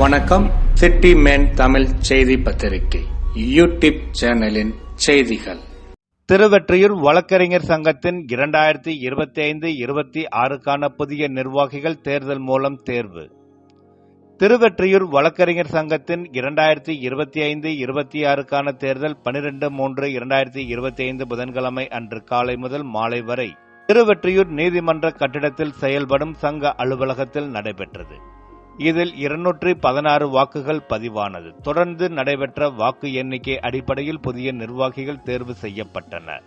வணக்கம். City man Tamil செய்தி பத்திரிகை யூடியூப் சேனலின் செய்திகள். திருவெற்றியூர் வழக்கறிஞர் சங்கத்தின் இரண்டாயிரத்தி இருபத்தி ஐந்து இருபத்தி ஆறுக்கான புதிய நிர்வாகிகள் தேர்தல் மூலம் தேர்வு. திருவெற்றியூர் வழக்கறிஞர் சங்கத்தின் இரண்டாயிரத்தி இருபத்தி ஐந்து இருபத்தி ஆறுக்கான தேர்தல் பனிரெண்டு மூன்று இரண்டாயிரத்தி இருபத்தி ஐந்து புதன்கிழமை அன்று காலை முதல் மாலை வரை திருவெற்றியூர் நீதிமன்ற கட்டிடத்தில் செயல்படும் சங்க அலுவலகத்தில் நடைபெற்றது. இதில் இருநூற்றி பதினாறு வாக்குகள் பதிவானது. தொடர்ந்து நடைபெற்ற வாக்கு எண்ணிக்கை அடிப்படையில் புதிய நிர்வாகிகள் தேர்வு செய்யப்பட்டனர்.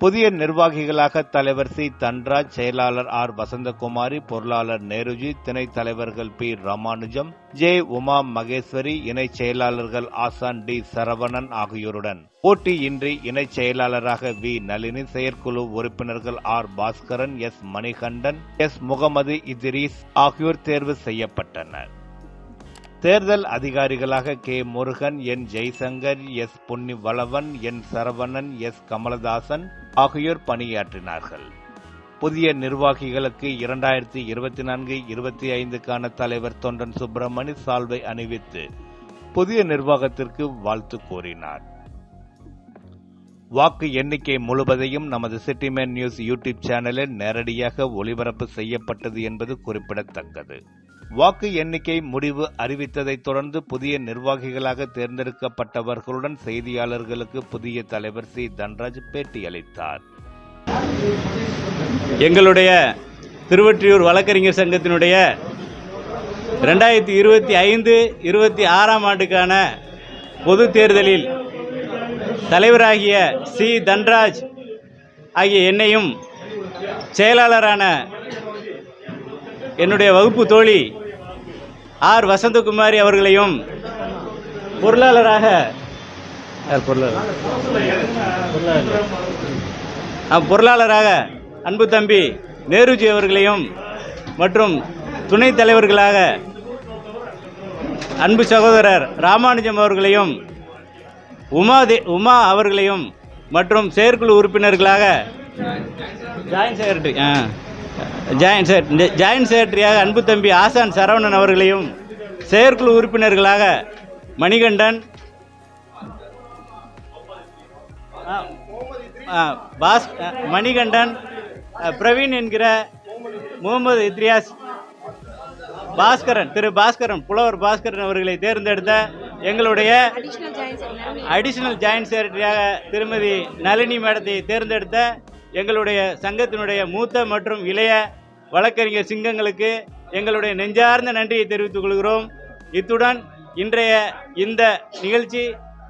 புதிய நிர்வாகிகளாக தலைவர் சி. தன்ராஜ் செயலாளர் ஆர். வசந்தகுமாரி பொருளாளர் நேருஜி துணைத் தலைவர்கள் பி. ராமானுஜம் ஜே. உமா மகேஸ்வரி இணைச் செயலாளர்கள் ஆசான் டி. சரவணன் ஆகியோருடன். போட்டியின்றி இணைச் செயலாளராக வி. நளினி செயற்குழு உறுப்பினர்கள் R. Baskaran S. Manikandan S. Mohammed Idris ஆகியோர் தேர்வு செய்யப்பட்டனர். தேர்தல் அதிகாரிகளாக K. Murugan N. Jaishankar S. Ponni Valavan N. Saravanan S. Kamaladasan ஆகியோர் பணியாற்றினார்கள். புதிய நிர்வாகிகளுக்கு இரண்டாயிரத்தி இருபத்தி நான்கு இருபத்தி ஐந்துக்கான தலைவர் தொண்டன் சுப்பிரமணி சால்வை அணிவித்து புதிய நிர்வாகத்திற்கு வாழ்த்து கூறினார். வாக்கு எண்ணிக்கை முழுவதையும் நமது சிட்டிமேன் நியூஸ் யூடியூப் சேனலில் நேரடியாக ஒளிபரப்பு செய்யப்பட்டது என்பது குறிப்பிடத்தக்கது. வாக்கு எண்ணிக்கை முடிவு அறிவித்ததைத் தொடர்ந்து புதிய நிர்வாகிகளாக தேர்ந்தெடுக்கப்பட்டவர்களுடன் செய்தியாளர்களுக்கு புதிய தலைவர் சி. தன்ராஜ் பேட்டியளித்தார். எங்களுடைய திருவற்றியூர் வழக்கறிஞர் சங்கத்தினுடைய ரெண்டாயிரத்தி இருபத்தி ஐந்து இருபத்தி ஆறாம் ஆண்டுக்கான பொது தேர்தலில் தலைவராகிய சி. தன்ராஜ் ஆகிய என்னையும் செயலாளரான என்னுடைய வகுப்பு தோழி ஆர் வசந்தகுமாரி அவர்களையும் பொருளாளராக பொருளாளர்? ஆ, பொருளாளராக அன்பு தம்பி நேருஜி அவர்களையும் மற்றும் துணைத் தலைவர்களாக அன்பு சகோதரர் ராமானுஜம் அவர்களையும் உமா தே உமா அவர்களையும் மற்றும் செயற்குழு உறுப்பினர்களாக ஜாயின் செக்ரட்டரி ஆ. ஜாயின்ட் செக்ரட்டரி ஜாயின்ட் செக்ரட்டரியாக அன்பு தம்பி ஆசான் சரவணன் அவர்களையும் செயற்குழு உறுப்பினர்களாக மணிகண்டன் பாஸ் மணிகண்டன் பிரவீன் என்கிற முகமது இத்ரியாஸ் பாஸ்கரன் திரு பாஸ்கரன் புலவர் பாஸ்கரன் அவர்களை தேர்ந்தெடுத்த எங்களுடைய. அடிஷனல் ஜாயின்ட் செக்ரட்டரியாக திருமதி நளினி மேடத்தை தேர்ந்தெடுத்த எங்களுடைய சங்கத்தினுடைய மூத்த மற்றும் இளைய வழக்கறிஞர் சிங்கங்களுக்கு எங்களுடைய நெஞ்சார்ந்த நன்றியை தெரிவித்துக் கொள்கிறோம். இத்துடன் இன்றைய இந்த நிகழ்ச்சி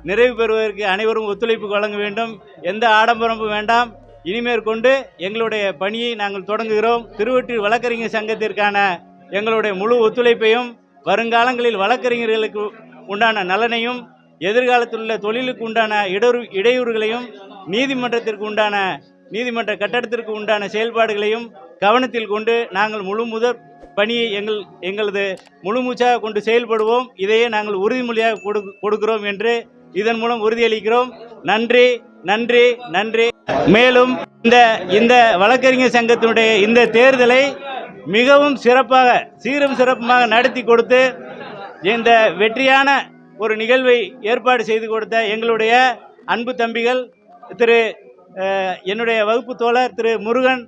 நிறைவு பெறுவதற்கு அனைவரும் ஒத்துழைப்பு வழங்க வேண்டும். எந்த ஆடம்பரமும் வேண்டாம். இனிமேற்கொண்டு எங்களுடைய பணியை நாங்கள் தொடங்குகிறோம். திருவொற்றியூர் வழக்கறிஞர் சங்கத்திற்கான எங்களுடைய முழு ஒத்துழைப்பையும் வருங்காலங்களில் வழக்கறிஞர்களுக்கு உண்டான நலனையும் எதிர்காலத்தில் உள்ள தொழிலுக்கு உண்டான இடரு இடையூறுகளையும் நீதிமன்றத்திற்கு உண்டான நீதிமன்ற கட்டடத்திற்கு உண்டான செயல்பாடுகளையும் கவனத்தில் கொண்டு நாங்கள் முழு முதற் பணியை எங்கள் எங்களது முழுமூச்சாக கொண்டு செயல்படுவோம். இதையே நாங்கள் உறுதிமொழியாக கொடு கொடுக்கிறோம் என்று இதன் மூலம் உறுதியளிக்கிறோம். நன்றி நன்றி நன்றி. மேலும் இந்த இந்த வழக்கறிஞர் சங்கத்தினுடைய இந்த தேர்தலை மிகவும் சிறப்பாக சீரும் சிறப்புமாக நடத்தி கொடுத்து இந்த வெற்றியான ஒரு நிகழ்வை ஏற்பாடு செய்து கொடுத்த எங்களுடைய அன்பு தம்பிகள் திரு என்னுடைய வகுப்பு தோழர் திரு முருகன்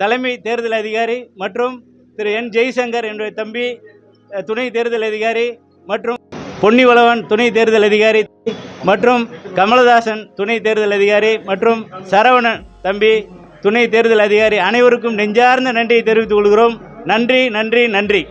தலைமை தேர்தல் அதிகாரி மற்றும் திரு என் ஜெய்சங்கர் என்னுடைய தம்பி துணை தேர்தல் அதிகாரி மற்றும் பொன்னிவளவன் துணை தேர்தல் அதிகாரி மற்றும் கமலதாசன் துணை தேர்தல் அதிகாரி மற்றும் சரவணன் தம்பி துணை தேர்தல் அதிகாரி அனைவருக்கும் நெஞ்சார்ந்த நன்றியை தெரிவித்துக் கொள்கிறோம். நன்றி நன்றி நன்றி.